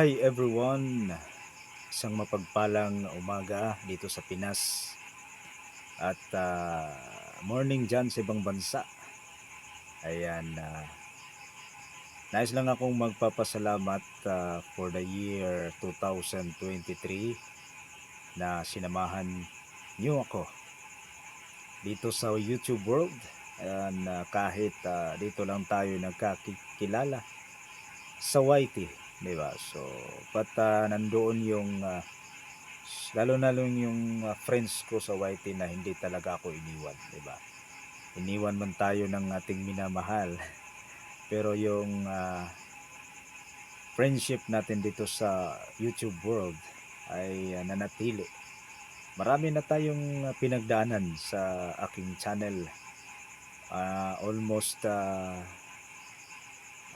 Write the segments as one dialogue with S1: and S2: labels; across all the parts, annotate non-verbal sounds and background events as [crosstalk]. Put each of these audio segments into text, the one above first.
S1: Hi everyone! Isang mapagpalang umaga dito sa Pinas at ah, morning dyan sa ibang bansa. Ayan, ah, nais lang akong magpapasalamat ah, for the year 2023 na sinamahan niyo ako dito sa YouTube world. Ayan, ah, kahit ah, dito lang tayo nagkakilala sa YT di ba? So, but ah, nandoon yung ah, lalo na lang yung ah, friends ko sa YT na hindi talaga ako iniwan, di ba? Iniwan man tayo ng ating minamahal. [laughs] Pero yung ah, friendship natin dito sa YouTube world ay ah, nanatili. Marami na tayong pinagdaanan sa aking channel. Ah, almost ah,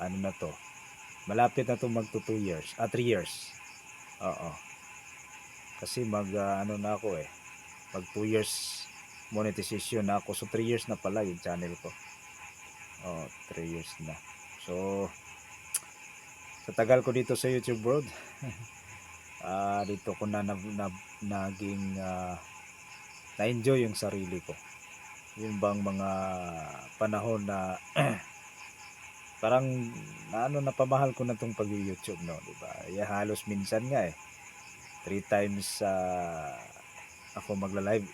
S1: ano na to, malapit na to magto 2 years, ah 3 years. Oo. Kasi mag ah, ano na ako eh, mag 2 years monetization na ako. So 3 years na pala yung channel ko. Oh, 3 years na. So sa tagal ko dito sa YouTube world, [laughs] ah dito ko na, na, na naging ah, na-enjoy yung sarili ko. Yun bang mga panahon na [clears throat] parang ano napamahal ko na tong pag-YouTube no, di ba? Yeah, halos minsan nga eh. Three times ah, ako magla-live.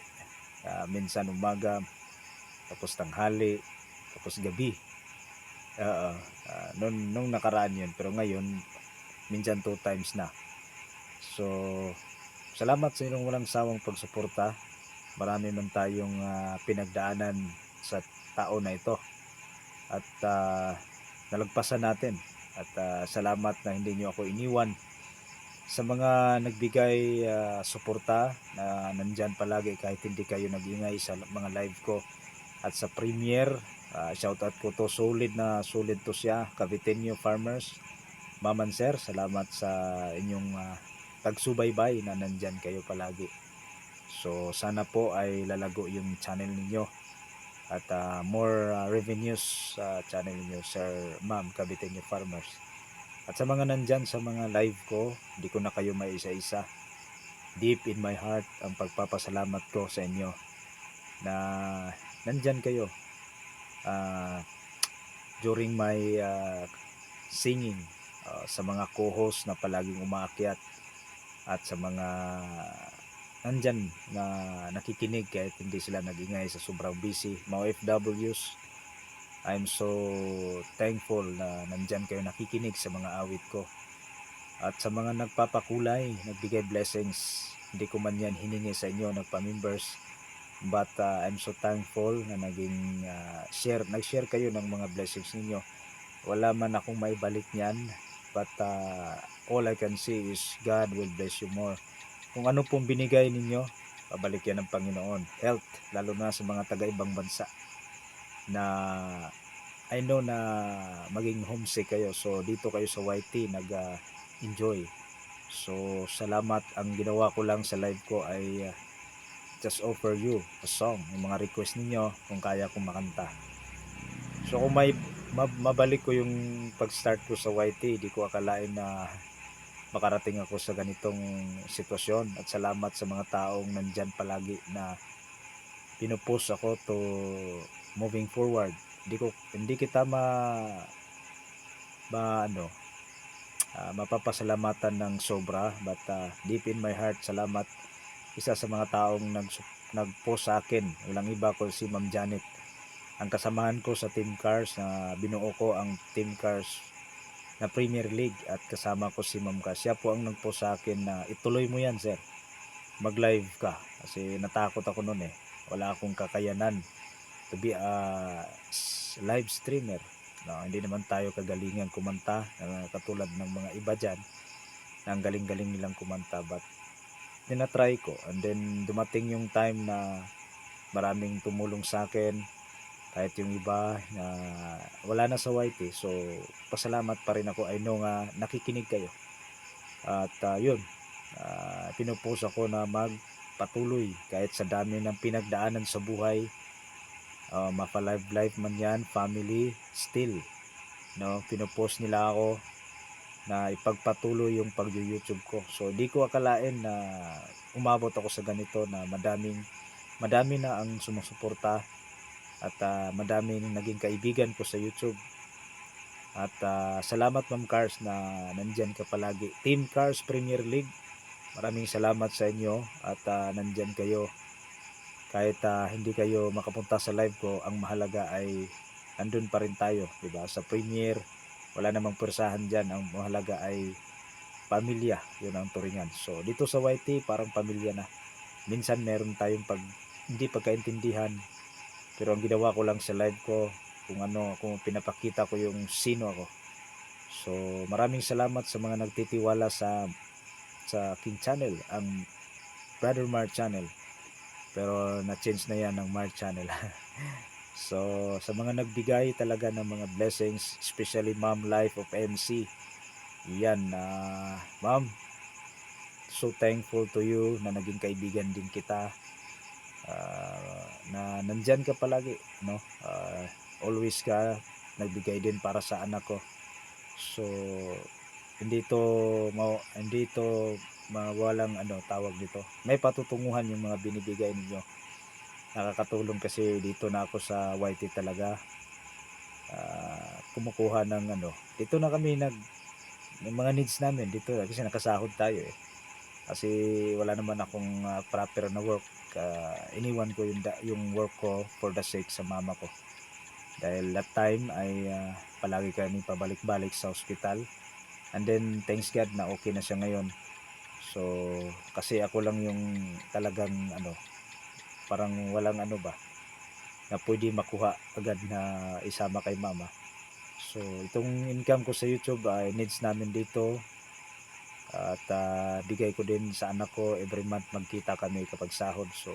S1: Ah, minsan umaga, tapos tanghali, tapos gabi. Oo. ah, nung, nung nakaraan yun. Pero ngayon, minsan two times na. So, salamat sa inyong walang sawang pagsuporta. Marami man tayong ah, pinagdaanan sa tao na ito. At ah, nalagpasan natin. At ah, salamat na hindi nyo ako iniwan sa mga nagbigay ah, suporta na nandyan palagi kahit hindi kayo nagingay sa mga live ko. At sa premiere ah, shoutout ko to. Solid na solid to siya. Caviteño Farmers. Maman Sir salamat sa inyong ah, pagsubaybay na nandyan kayo palagi. So sana po ay lalago yung channel ninyo at ah, more ah, revenues sa channel niyo Sir Ma'am Caviteño Farmers. At sa mga nandyan sa mga live ko, hindi ko na kayo maisa-isa. Deep in my heart ang pagpapasalamat ko sa inyo na nandyan kayo ah, during my ah, singing ah, sa mga co-host na palaging umaakyat at sa mga nandyan na nakikinig kahit hindi sila nagingay sa sobrang busy. Mga OFWs I'm so thankful na nandyan kayo nakikinig sa mga awit ko. At sa mga nagpapakulay nagbigay blessings. Hindi ko man yan hiningi sa inyo nagpa-members. But uh, I'm so thankful na naging uh, share nag-share kayo ng mga blessings ninyo. Wala man akong maibalik niyan but uh, all I can say is God will bless you more kung ano pong binigay ninyo, pabalik yan ng Panginoon. Health, lalo na sa mga taga-ibang bansa na I know na maging homesick kayo. So, dito kayo sa YT nag-enjoy. so, salamat. Ang ginawa ko lang sa live ko ay uh, just offer you a song. Yung mga request ninyo kung kaya kong makanta. So, kung may mabalik ko yung pag-start ko sa YT, di ko akalain na makarating ako sa ganitong sitwasyon. At salamat sa mga taong nandyan palagi na pinupush ako to moving forward. Hindi ko hindi kita ma ma ano uh, mapapasalamatan ng sobra. But uh, deep in my heart salamat isa sa mga taong nag nag-post sa akin. Walang iba ko si Ma'am Janet. Ang kasamahan ko sa Team Cars na binuo ko ang Team Cars na Premier League at kasama ko si Ma'am Ka. Siya po ang nagpo sa akin na ituloy mo yan sir. Mag-live ka. Kasi natakot ako noon eh. Wala akong kakayanan to be a live streamer. No, hindi naman tayo kagalingan kumanta na katulad ng mga iba dyan na ang galing-galing nilang kumanta but tinatry ko and then dumating yung time na maraming tumulong sa akin kahit yung iba na wala na sa YT so pasalamat pa rin ako. I know nga nakikinig kayo. At uh, yun uh, pinupost ako na magpatuloy kahit sa dami ng pinagdaanan sa buhay. Uh, mapa live life man yan family still no? Pinupost nila ako na ipagpatuloy yung pag-YouTube ko. So di ko akalain na umabot ako sa ganito na madaming madami na ang sumusuporta at ah, madaming naging kaibigan ko sa YouTube. At ah, salamat Ma'am Cars na nandyan ka palagi. Team Cars Premier League, maraming salamat sa inyo at ah, nandyan kayo. Kahit ah, hindi kayo makapunta sa live ko, ang mahalaga ay andun pa rin tayo, 'di ba? Sa Premier, wala namang persahan diyan. Ang mahalaga ay pamilya, 'yun ang turingan. So dito sa YT, parang pamilya na. Minsan meron tayong pag hindi pagkaintindihan, pero ang ginawa ko lang sa live ko, kung ano, kung pinapakita ko yung sino ako. So, maraming salamat sa mga nagtitiwala sa sa King Channel, ang Brother Mar Channel. Pero na-change na yan ng Mar Channel. [laughs] so, sa mga nagbigay talaga ng mga blessings, especially Ma'am Life of MC. Yan, na Ma'am, so thankful to you na naging kaibigan din kita. Ah, na nandyan ka palagi, no? Ah, always ka nagbigay din para sa anak ko. So, hindi to mau hindi to mawalang ano tawag dito. May patutunguhan yung mga binibigay ninyo. Nakakatulong kasi dito na ako sa YT talaga. Ah, kumukuha ng ano. Dito na kami nag ng mga needs namin dito kasi nakasahod tayo eh. Kasi wala naman akong ah, proper na work. Ah, iniwan ko yung yung work ko for the sake sa mama ko. Dahil that time ay ah, palagi kami pabalik-balik sa ospital. And then thanks God na okay na siya ngayon. So kasi ako lang yung talagang ano parang walang ano ba na pwede makuha agad na isama kay mama. So itong income ko sa YouTube ay needs namin dito at ah, bigay ko din sa anak ko every month magkita kami kapag sahod. So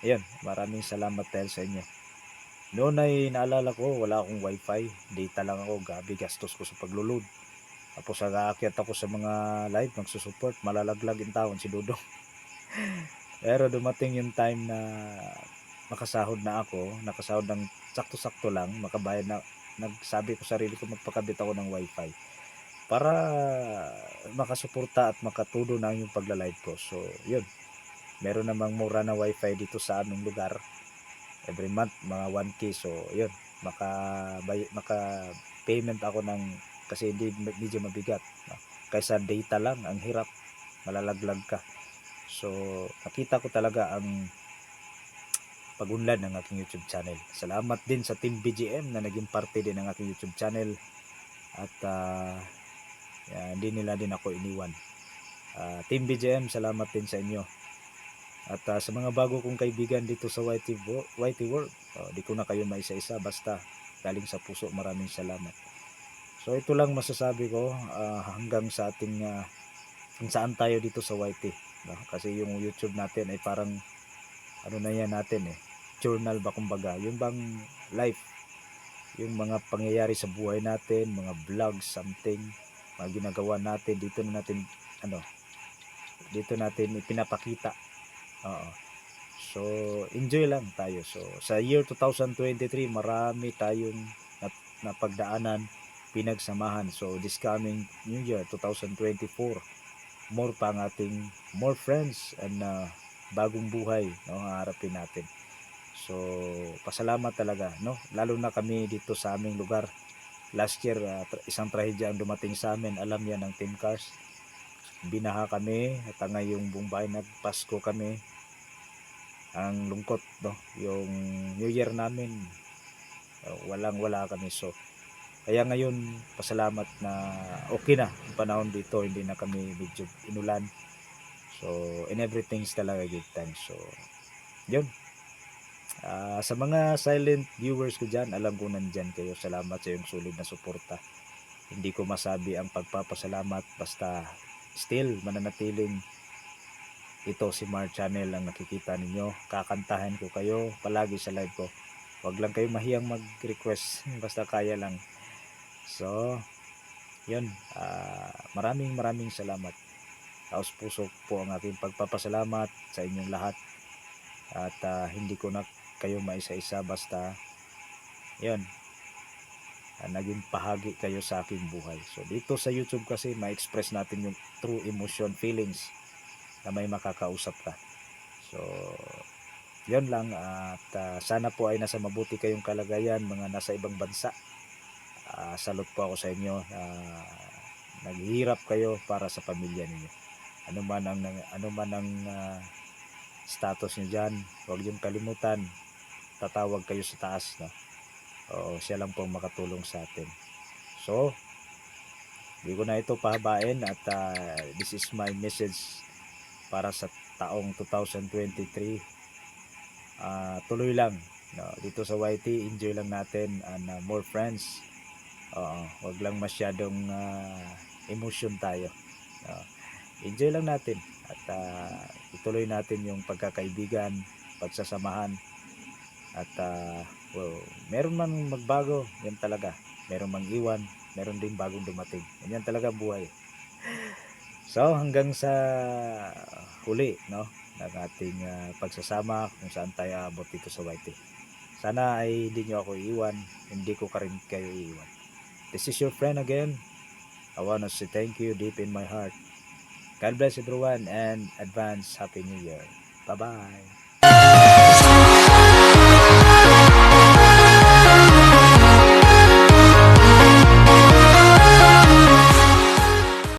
S1: ayun, maraming salamat dahil sa inyo. Noon ay naalala ko, wala akong wifi. Data lang ako, gabi gastos ko sa paglulod. Tapos nag-aakyat ako sa mga live, magsusupport, malalaglag in taon si Dudong. [laughs] Pero dumating yung time na makasahod na ako, nakasahod ng sakto-sakto lang, makabayad na, nagsabi ko sarili ko magpakabit ako ng wifi para makasuporta at makatudo na yung pagla-live ko. So, yun. Meron namang mura na wifi dito sa aming lugar. Every month mga 1k so yun. Maka maka payment ako ng kasi hindi medyo mabigat. No? kaysa data lang ang hirap. Malalaglag ka. So nakita ko talaga ang pagunlad ng aking YouTube channel. Salamat din sa Team BGM na naging parte din ng aking YouTube channel. At ah, yan, hindi nila din ako iniwan Ah, Team BGM salamat din sa inyo at ah, sa mga bago kong kaibigan dito sa YT, YT World, oh, di ko na kayo maisa-isa basta galing sa puso maraming salamat. So ito lang masasabi ko ah, hanggang sa ating ah, kung saan tayo dito sa YT. No? Kasi yung YouTube natin ay parang ano na yan natin eh. Journal ba kumbaga. Yung bang life. Yung mga pangyayari sa buhay natin, mga vlogs, something, mga ginagawa natin, dito na natin ano, dito natin ipinapakita Oo. So, enjoy lang tayo. So, sa year 2023, marami tayong nap- napagdaanan, pinagsamahan. So, this coming new year, 2024, more pa ang ating more friends and uh, bagong buhay no, ang harapin natin. So, pasalamat talaga, no? Lalo na kami dito sa aming lugar. Last year, uh, isang trahedya ang dumating sa amin. Alam yan ng Team Cars. Binaha kami at ang ngayong buong bahay nagpasko kami. Ang lungkot no? Yung new year namin uh, walang wala kami. So kaya ngayon pasalamat na okay na yung panahon dito. Hindi na kami medyo inulan. So in everything's talaga give thanks so yun Ah, sa mga silent viewers ko dyan, alam ko nandyan kayo. Salamat sa iyong sulit na suporta. Hindi ko masabi ang pagpapasalamat basta still mananatiling ito si Mar Channel ang nakikita ninyo. Kakantahan ko kayo palagi sa live ko. Huwag lang kayo mahiyang mag-request [laughs] basta kaya lang. So, yun. ah, maraming maraming salamat. Taos puso po ang aking pagpapasalamat sa inyong lahat. At ah, hindi ko na kayo maisa-isa basta yun. ah, naging bahagi kayo sa aking buhay. So dito sa YouTube kasi ma-express natin yung true emotion, feelings na may makakausap ka. So yun lang at ah, sana po ay nasa mabuti kayong kalagayan mga nasa ibang bansa. Ah, salute po ako sa inyo na naghihirap kayo para sa pamilya ninyo. Ano man ang ano man ang ah, status niyo diyan, huwag niyong kalimutan tatawag kayo sa taas no. Oo, siya lang po makatulong sa atin. So, hindi ko na ito pahabain at ah, this is my message para sa taong 2023. Ah, tuloy lang no, dito sa YT, enjoy lang natin and ah, more friends. Oo, wag lang masyadong ah, emotion tayo. No. Enjoy lang natin at ah, ituloy natin yung pagkakaibigan, pagsasamahan at ah, well, meron man magbago, yan talaga. Meron mang iwan, meron din bagong dumating. Yan talaga buhay. So hanggang sa huli no ng ating ah, pagsasama kung saan tayo abot dito sa YT. Sana ay hindi nyo ako iiwan, hindi ko ka rin kayo iiwan. This is your friend again. I wanna say thank you deep in my heart. God bless everyone and advance Happy New Year. Bye-bye.